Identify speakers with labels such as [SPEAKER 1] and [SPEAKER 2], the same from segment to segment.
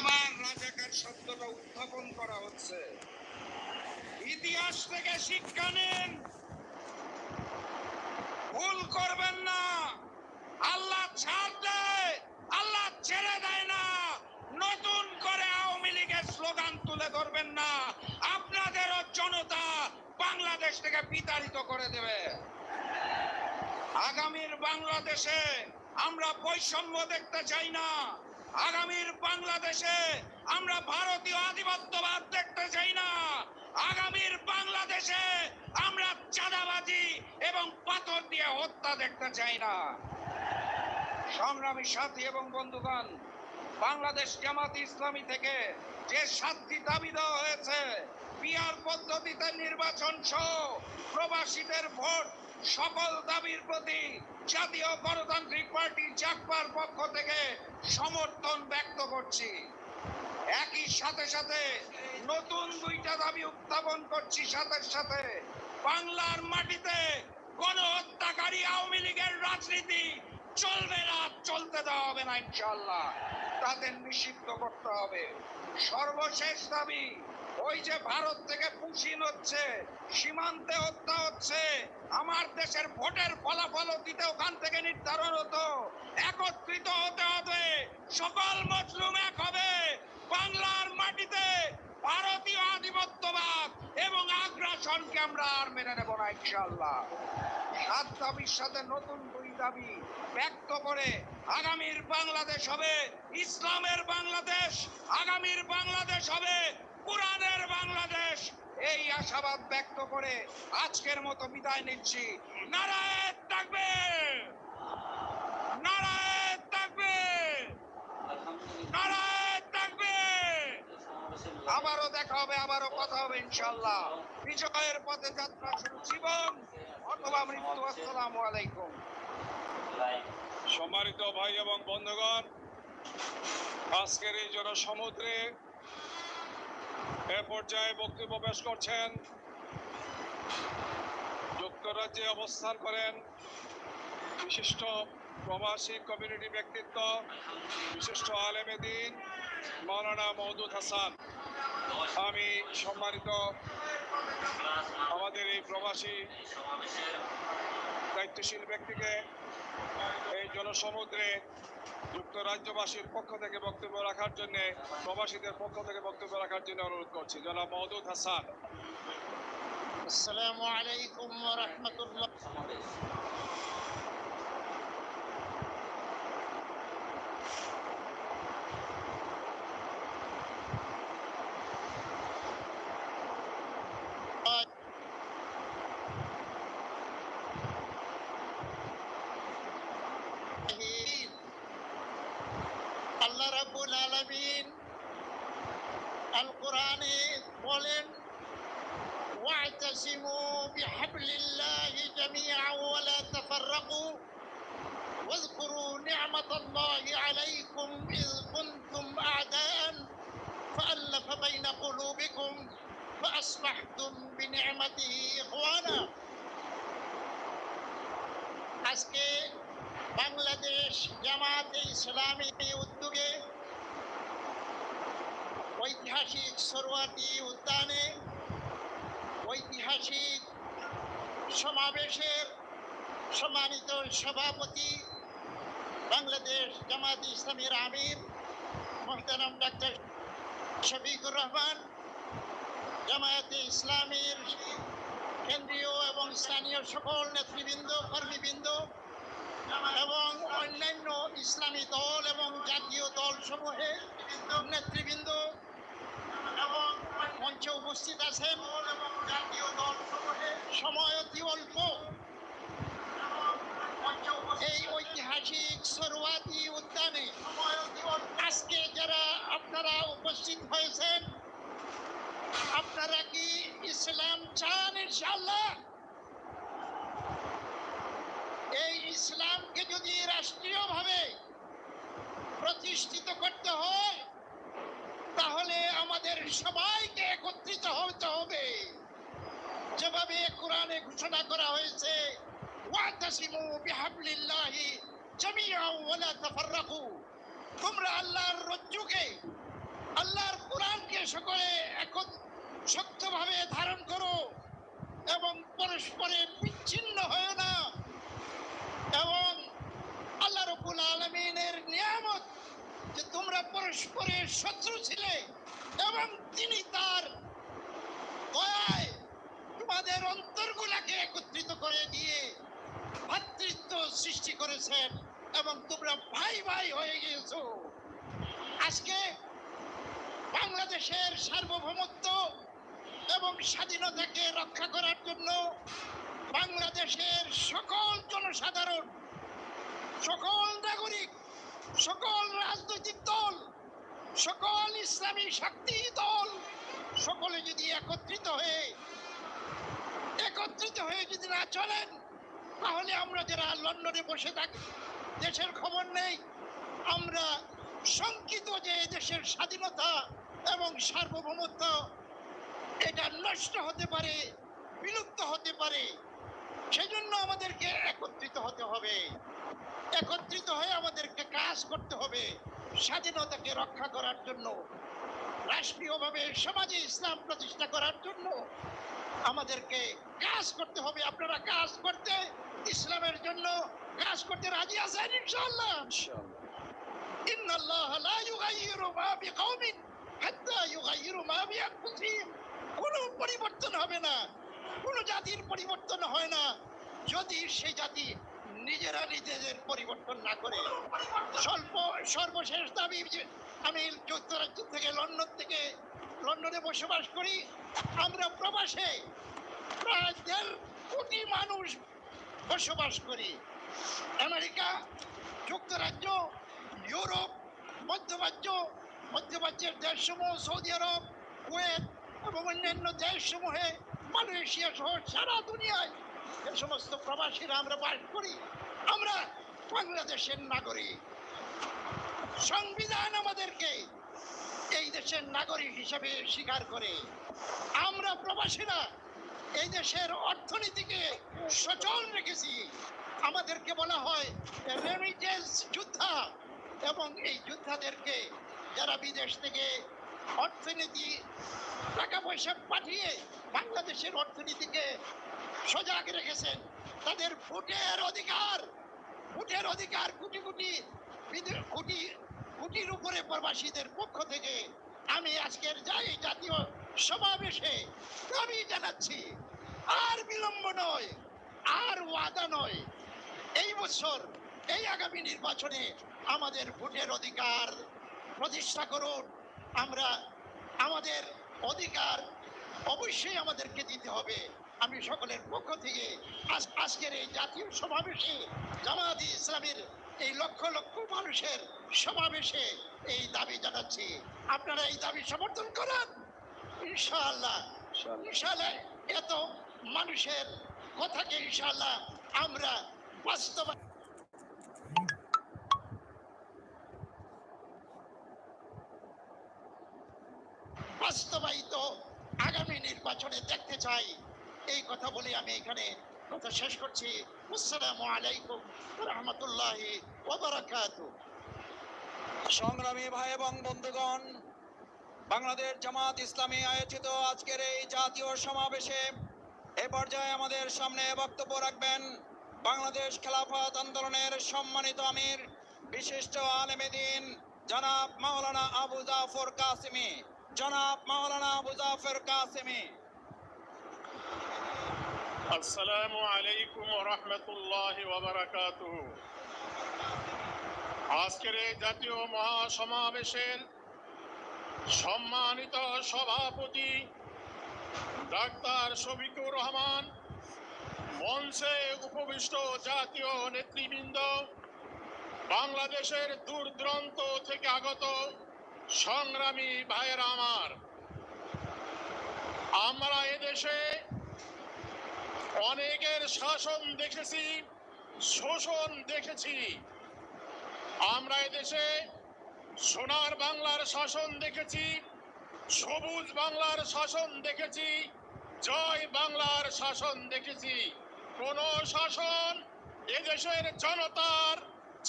[SPEAKER 1] আবার রাজাকার শব্দটা উত্থাপন করা হচ্ছে। ইতিহাস থেকে শিক্ষা নিন। ভুল করবেন না। আল্লাহ ছাড় দেয়, আল্লাহ ছেড়ে দেয় না। নতুন করে আওয়ামী লীগের স্লোগান তুলে ধরবেন না। আপনাদেরও জনতা বাংলাদেশ থেকে বিতাড়িত করে দেবে। আগামীর বাংলাদেশে আমরা বৈষম্য দেখতে চাই না। আগামীর বাংলাদেশে আমরা ভারতীয় আধিপত্যবাদ দেখতে চাই না। আগামীর বাংলাদেশে আমরা চাঁদাবাজি এবং পাথর দিয়ে হত্যা দেখতে চাই না। সংগ্রামী সাথী এবং বন্ধুগণ, বাংলাদেশ জামাত ইসলামী থেকে যে সাতটি দাবি দেওয়া হয়েছে পিয়ার পদ্ধতিতে নির্বাচন সহ প্রবাসীদের ভোট সকল দাবির প্রতি জাতীয় গণতান্ত্রিক পার্টি জাকপার পক্ষ থেকে সমর্থন ব্যক্ত করছি। একই সাথে সাথে নতুন দুইটা দাবি উত্থাপন করছি সাথে সাথে। বাংলার মাটিতে গণহত্যাকারী আওয়ামী লীগের রাজনীতি চলবে না, চলতে দেওয়া হবে না ইনশাল্লাহ তাদের নিষিদ্ধ করতে হবে। সর্বশেষ দাবি ওই যে ভারত থেকে পুষিন হচ্ছে সীমান্তে হত্যা হচ্ছে, আমার দেশের ভোটের ফলাফল অতীতে ওখান থেকে নির্ধারণ হতো। একত্রিত হতে হবে, সকল মজলুম এক হবে। বাংলার মাটিতে ভারতীয় আধিপত্যবাদ এবং আগ্রাসনকে আমরা আর মেনে নেব না ইনশাল্লাহ সাত দাবির সাথে নতুন দুই দাবি ব্যক্ত করে আগামীর বাংলাদেশ হবে, ইসলামের বাংলাদেশ আগামীর বাংলাদেশ হবে কোরআনের বাংলাদেশ। এই আশাবাদ ব্যক্ত করে আজকের মতো বিদায় নিচ্ছি। নারায়ণ থাকবে। নারায়ণ থাকবে। নারায়ণ থাকবে। আবারও দেখা হবে, আবারও কথা হবে ইনশাল্লাহ বিজয়ের পথে যাত্রা শুরু, জীবন অথবা মৃত্যু। আসসালামু আলাইকুম।
[SPEAKER 2] সম্মানিত ভাই এবং বন্ধুগণ, আজকের এই জনসমুদ্রে এ পর্যায়ে বক্তব্য পেশ করছেন। যুক্তরাজ্যে অবস্থান করেন বিশিষ্ট প্রবাসী কমিউনিটি ব্যক্তিত্ব, বিশিষ্ট আলেমেদিন মৌলানা মওদুদ হাসান। আমি সম্মানিত আমাদের এই প্রবাসী দায়িত্বশীল ব্যক্তিকে জনসমুদ্রে যুক্তরাজ্যবাসীর পক্ষ থেকে বক্তব্য রাখার জন্য, প্রবাসীদের পক্ষ থেকে বক্তব্য রাখার জন্য অনুরোধ করছি। জনাব মহদুদ হাসান।
[SPEAKER 3] আসসালামু আলাইকুম রহমতুল্লাহ। রাব্বুল আলামিন আল কোরআনে বলেন واعتصموا بحبل الله جميعا ولا تفرقوا واذكروا نعمة الله عليكم إذ كنتم أعداء فألف بين قلوبكم فأصبحتم بنعمته إخوانا আজকে বাংলাদেশ জামাতে ইসলামী উদ্যোগে ঐতিহাসিক সরোয়াতি উদ্যানে ঐতিহাসিক সমাবেশের সম্মানিত সভাপতি বাংলাদেশ জামাত ইসলামীর আমির, মোহতারাম ডাক্তার শফিকুর রহমান, জামায়াতে ইসলামীর কেন্দ্রীয় এবং স্থানীয় সকল নেতৃবৃন্দ, কর্মীবৃন্দ এবং অন্যান্য ইসলামী দল এবং জাতীয় দল সমূহের নেতৃবৃন্দ মঞ্চে উপস্থিত আছেন সময় অতি অল্প। এই ঐতিহাসিক সরোয়াতি উদ্যানে আজকে যারা আপনারা উপস্থিত হয়েছেন, আপনারা কি ইসলাম চান ইনশাল্লাহ এই ইসলামকে যদি রাষ্ট্রীয়ভাবে প্রতিষ্ঠিত করতে হয় তাহলে আমাদের সবাইকে একত্রিত হতে হবে। যেভাবে কোরআনে ঘোষণা করা হয়েছে তোমরা আল্লাহর রজ্জুকে, আল্লাহর কোরআনকে সকলে এখন শক্তভাবে ধারণ করো এবং পরস্পরে বিচ্ছিন্ন হয় না। এবং আল্লাহ রবুল আলমিনের নিয়ামত যে তোমরা পরস্পরের শত্রু ছিলে এবং তিনি তার দয়ায় তোমাদের অন্তরগুলাকে একত্রিত করে দিয়ে ভাতৃত্ব সৃষ্টি করেছেন এবং তোমরা ভাই ভাই হয়ে গিয়েছো। আজকে বাংলাদেশের সার্বভৌমত্ব এবং স্বাধীনতাকে রক্ষা করার জন্য বাংলাদেশের সকল জনসাধারণ, সকল নাগরিক সকল রাজনৈতিক দল, সকল ইসলামী শক্তি দল, সকলে যদি একত্রিত হয়ে একত্রিত হয়ে যদি না চলেন, তাহলে আমরা যারা লন্ডনে বসে থাকি, দেশের খবর নেই, আমরা শঙ্কিত যে দেশের স্বাধীনতা এবং সার্বভৌমত্ব, এটা নষ্ট হতে পারে, বিলুপ্ত হতে পারে, সেজন্য আমাদেরকে একত্রিত হতে হবে। একত্রিত হয়ে আমাদেরকে কাজ করতে হবে স্বাধীনতাকে রক্ষা করার জন্য রাষ্ট্রীয়ভাবে সমাজে ইসলাম প্রতিষ্ঠা করার জন্য আমাদেরকে কাজ করতে হবে। আপনারা কাজ করতে ইসলামের জন্য কাজ করতে রাজি আছেন ইনশাআল্লাহ? ইন্নাল্লাহ লা ইউগাইয়িরু মা বিকাউমিন হাত্তা ইউগাইয়িরু মা বিআনফুসিহিম কোনো পরিবর্তন হবে না কোনো জাতির পরিবর্তন হয় না। যদি সেই জাতি নিজেরা নিজেদের পরিবর্তন না করে স্বল্প, সর্বশেষ দাবি আমি যুক্তরাজ্য থেকে লন্ডন থেকে লন্ডনে বসবাস করি, আমরা প্রবাসে প্রায় দেড় কোটি মানুষ বসবাস করি। আমেরিকা, যুক্তরাজ্য, ইউরোপ, মধ্যপ্রাচ্য, মধ্যপ্রাচ্যের দেশসমূহ, সৌদি আরব, কুয়েত এবং অন্যান্য দেশসমূহে মালয়েশিয়া সহ সারা দুনিয়ায় যে সমস্ত প্রবাসীরা আমরা বাস করি। আমরা বাংলাদেশের নাগরিক। সংবিধান আমাদেরকে এই দেশের নাগরিক হিসেবে স্বীকার করে। আমরা প্রবাসীরা এই দেশের অর্থনীতিকে সচল রেখেছি। আমাদেরকে বলা হয় রেমিটেন্স যোদ্ধা। এবং এই যোদ্ধাদেরকে যারা বিদেশ থেকে অর্থনীতি টাকা পয়সা পাঠিয়ে বাংলাদেশের অর্থনীতিকে সজাগ রেখেছেন। তাদের ভোটের অধিকার ভোটের অধিকার কোটি কোটি কোটি, কোটির উপরে প্রবাসীদের পক্ষ থেকে আমি আজকের যাই জাতীয় সমাবেশে দাবি জানাচ্ছি, আর বিলম্ব নয়, আর ওয়াদা নয়। এই বছর, এই আগামী নির্বাচনে আমাদের ভোটের অধিকার প্রতিষ্ঠা করুন। আমরা আমাদের অধিকার অবশ্যই আমাদেরকে দিতে হবে। আমি সকলের পক্ষ থেকে আজ আজকের এই জাতীয় সমাবেশে জামায়াতে ইসলামের এই লক্ষ লক্ষ মানুষের সমাবেশে এই দাবি জানাচ্ছি। আপনারা এই দাবি সমর্থন করেন? ইনশাআল্লাহ। ইনশাআল্লাহ এত মানুষের কথাকে ইনশাআল্লাহ আমরা বাস্তবায়ন এখানে কথা শেষ করছি। আসসালামু আলাইকুম রহমতুল্লাহি
[SPEAKER 1] সংগ্রামী ভাই এবং বন্ধুগণ, বাংলাদেশ জামাত ইসলামী আয়োজিত আজকের এই জাতীয় সমাবেশে এ পর্যায়ে আমাদের সামনে বক্তব্য রাখবেন বাংলাদেশ খেলাফত আন্দোলনের সম্মানিত আমির, বিশিষ্ট আলেমেদিন জনাব মাওলানা আবু জাফর কাসিমি। জনাব মাওলানা আবু জাফর কাসিমি।
[SPEAKER 4] আসসালামু আলাইকুম রহমতুল্লাহ ওবরাকাতুহ আজকের এই জাতীয় মহাসমাবেশের সম্মানিত সভাপতি ডাক্তার শফিকুর রহমান, মঞ্চে উপবিষ্ট জাতীয় নেতৃবৃন্দ, বাংলাদেশের দূর দূরান্ত থেকে আগত সংগ্রামী ভাইয়েরা আমার। আমরা এদেশে অনেকের শাসন দেখেছি, শোষণ দেখেছি। আমরা এদেশে সোনার বাংলার শাসন দেখেছি, সবুজ বাংলার শাসন দেখেছি, জয় বাংলার শাসন দেখেছি। কোন শাসন এদেশের জনতার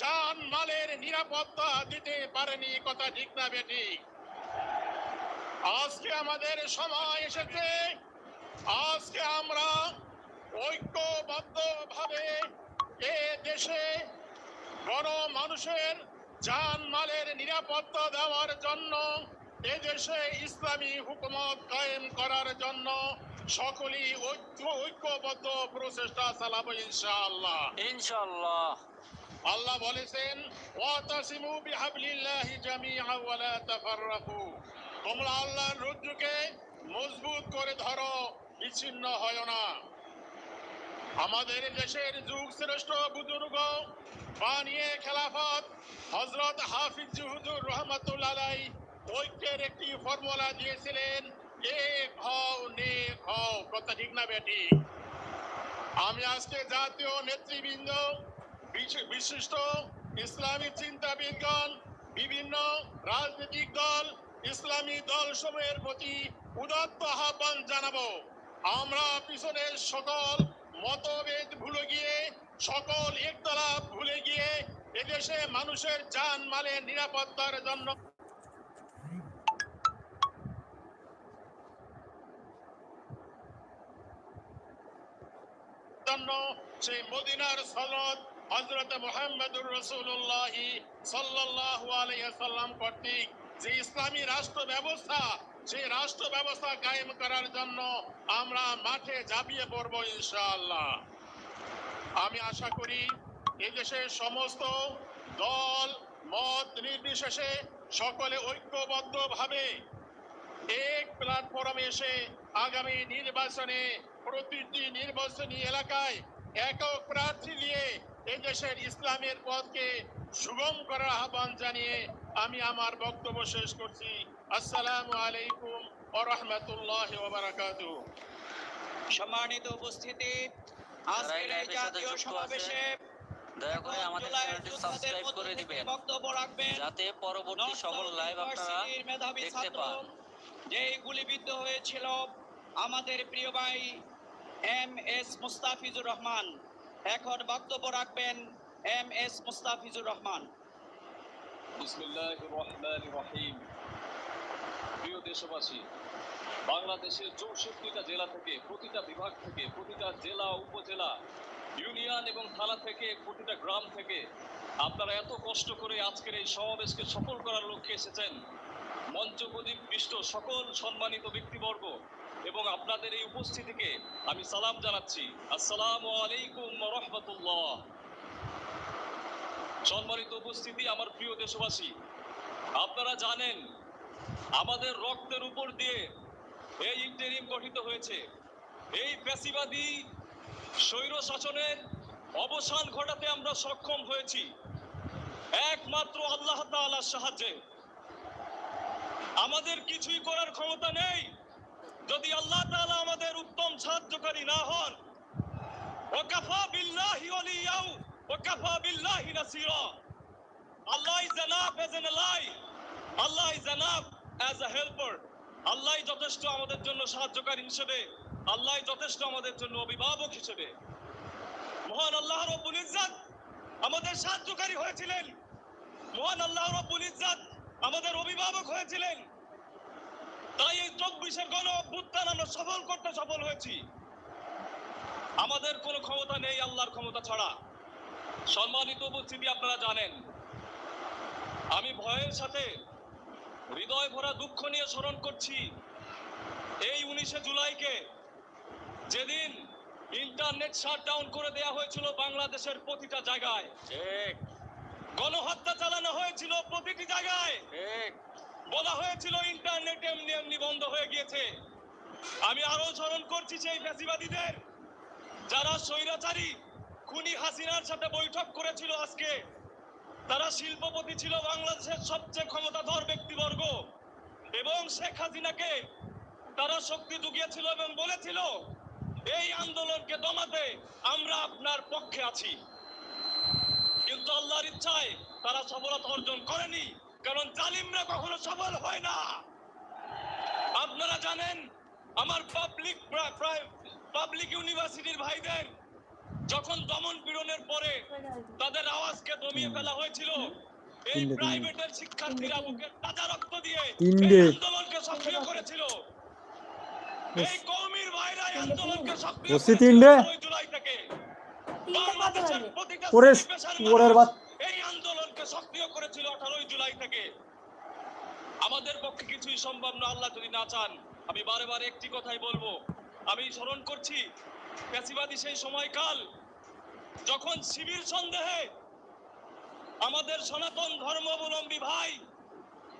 [SPEAKER 4] জান মালের নিরাপত্তা দিতে পারেনি, কথা ঠিক না বেঠিক আজকে আমাদের সময় এসেছে, আজকে আমরা ঐক্যবদ্ধ ভাবে এ দেশে বড় মানুষের জান মালের নিরাপত্তা দেওয়ার জন্য এদেশে ইসলামী হুকুমত কায়েম করার জন্য সকলেই ঐক্য ঐক্যবদ্ধ প্রচেষ্টা চালাবো ইনশাআল্লাহ।
[SPEAKER 5] ইনশাল্লাহ
[SPEAKER 4] আল্লাহ বলেছেন ওয়াতাসিমু বিহাবলিল্লাহি জামিআ ওয়া লা তাফাররাকু। তোমরা আল্লাহর রজ্জুকে মজবুত করে ধরো বিচ্ছিন্ন হয় না। আমাদের দেশের যুগ শ্রেষ্ঠ বুজুর্গ বানিয়ে খেলাফত হযরত হাফিজ হুজুর রহমাতুল্লাহ ঐক্যের একটি ফর্মুলা দিয়েছিলেন, এক হও, নেক হও। কথা ঠিক না বেটি? আমি আজকে জাতীয় নেতৃবৃন্দ, বিশ- বিশিষ্ট ইসলামী চিন্তাবিদগণ, বিভিন্ন রাজনৈতিক দল, ইসলামী দল সমূহের প্রতি উদাত্ত আহ্বান জানাব। আমরা পিছনের সকল মতভেদ ভুলে গিয়ে, সকল একতলা ভুলে গিয়ে এদেশে মানুষের জান মালের নিরাপত্তার জন্য সেই মদিনার সনদ হযরত মুহাম্মদুর রাসূলুল্লাহ সাল্লাল্লাহু আলাইহি সাল্লাম কর্তৃক যে ইসলামী রাষ্ট্র ব্যবস্থা সেই রাষ্ট্র ব্যবস্থা কায়েম করার জন্য আমরা মাঠে ঝাঁপিয়ে পড়ব, ইনশাআল্লাহ। আমি আশা করি এদেশের সমস্ত দল, মত নির্বিশেষে সকলে ঐক্যবদ্ধভাবে এক প্ল্যাটফর্মে এসে আগামী নির্বাচনে, প্রতিটি নির্বাচনী এলাকায় একক প্রার্থী নিয়ে এদেশের ইসলামের পথকে সুগম করার আহ্বান জানিয়ে আমি আমার বক্তব্য শেষ করছি। আসসালামু আলাইকুম ওয়া রাহমাতুল্লাহি
[SPEAKER 1] সম্মানিত উপস্থিতি আজকের
[SPEAKER 5] এই
[SPEAKER 1] জাতীয় সমাবেশে
[SPEAKER 5] দয়া করে আমাদের চ্যানেলটি সাবস্ক্রাইব করে দিবেন যাতে পরবর্তী সকল লাইভ আপনারা দেখতে পান।
[SPEAKER 1] যেই গুলিবিদ্ধ হয়েছিল আমাদের প্রিয় ভাই এম এস মুস্তাফিজুর রহমান। এখন বক্তব্য রাখবেন এম এস মুস্তাফিজুর রহমান।
[SPEAKER 6] বিসমিল্লাহির রহমানির রহিম। প্রিয় দেশবাসী, বাংলাদেশের চৌষট্টিটা জেলা থেকে প্রতিটা বিভাগ থেকে প্রতিটা জেলা, উপজেলা, ইউনিয়ন এবং থানা থেকে প্রতিটা গ্রাম থেকে আপনারা এত কষ্ট করে আজকের এই সমাবেশকে সফল করার লক্ষ্যে এসেছেন। মঞ্চ পৃষ্ঠ সকল সম্মানিত ব্যক্তিবর্গ এবং আপনাদের এই উপস্থিতিকে আমি সালাম জানাচ্ছি। আসসালামু আলাইকুম রহমতুল্লাহ। সম্মানিত উপস্থিতি আমার প্রিয় দেশবাসী, আপনারা জানেন আমাদের রক্তের উপর দিয়ে এই ইন্টারিম গঠিত হয়েছে। এই পেশিবাদী স্বৈর শাসনের অবসান ঘটাতে আমরা সক্ষম হয়েছি। একমাত্র আল্লাহ তাআলার সাহায্যে। আমাদের কিছুই করার ক্ষমতা নেই। যদি আল্লাহ তাআলা আমাদের উত্তম সাহায্যকারী না হন, ওয়াকাফা বিল্লাহি ওয়ালিয়াউ Allah Allah is as a helper Allah যথেষ্ট আমাদের জন্য সাহায্যকারী হিসেবে, আল্লাহ যথেষ্ট আমাদের জন্য অভিভাবক হিসেবে। মহান আল্লাহ রব্বুল ইজ্জত আমাদের সাহায্যকারী হয়েছিলেন। মহান আল্লাহ রব্বুল ইজ্জত আমাদের অভিভাবক হয়েছিলেন। তাই এই চব্বিশের গণ অভ্যুত্থান আমরা সফল করতে সফল হয়েছি। আমাদের কোনো ক্ষমতা নেই আল্লাহর ক্ষমতা ছাড়া। সম্মানিত উপস্থিতি আপনারা জানেন। আমি ভয়ের সাথে হৃদয় ভরা দুঃখ নিয়ে স্মরণ করছি এই উনিশে জুলাইকে। যেদিন ইন্টারনেট শাটডাউন করে দেয়া হয়েছিল বাংলাদেশের প্রতিটা জায়গায়।
[SPEAKER 5] ঠিক।
[SPEAKER 6] গণহত্যা চালানো হয়েছিল প্রতিটি জায়গায়।
[SPEAKER 5] ঠিক।
[SPEAKER 6] বলা হয়েছিল ইন্টারনেট এমনি এমনি বন্ধ হয়ে গিয়েছে। আমি আরও স্মরণ করছি সেই ফ্যাসিবাদীদের যারা স্বৈরাচারী খুনি হাসিনার সাথে বৈঠক করেছিল আজকে। তারা শিল্পপতি ছিল বাংলাদেশের সবচেয়ে ক্ষমতাধর ব্যক্তিবর্গ। এবং শেখ হাসিনাকে তারা শক্তি জুগিয়েছিল এবং বলেছিল, এই আন্দোলনকে দমাতে আমরা আপনার পক্ষে আছি। কিন্তু আল্লাহর ইচ্ছায় তারা সফলতা অর্জন করেনি, কারণ জালিমরা কখনো সফল হয় না। আপনারা জানেন, আমার পাবলিক প্রায় পাবলিক ইউনিভার্সিটির ভাইদের যখন দমন পীড়নের পরে তাদের আওয়াজকে দমিয়ে ফেলা হয়েছিল এই প্রাইভেটের শিক্ষার্থীরা বুকের তাজা রক্ত দিয়ে আন্দোলনকে সক্রিয় করেছিল। এই কওমির ভাইরা এই আন্দোলনকে সক্রিয় করেছিল জুলাই থেকে। বাংলাদেশের প্রতিটা। এই আন্দোলনকে সক্রিয় করেছিল আঠারোই জুলাই থেকে। আমাদের পক্ষে কিছুই সম্ভব না আল্লাহ যদি না চান আমি বারে বারে একটি কথাই বলব। আমি স্মরণ করছি পেশিবাদী সেই সময়কাল যখন শিবির সন্দেহে আমাদের সনাতন ধর্মাবলম্বী ভাই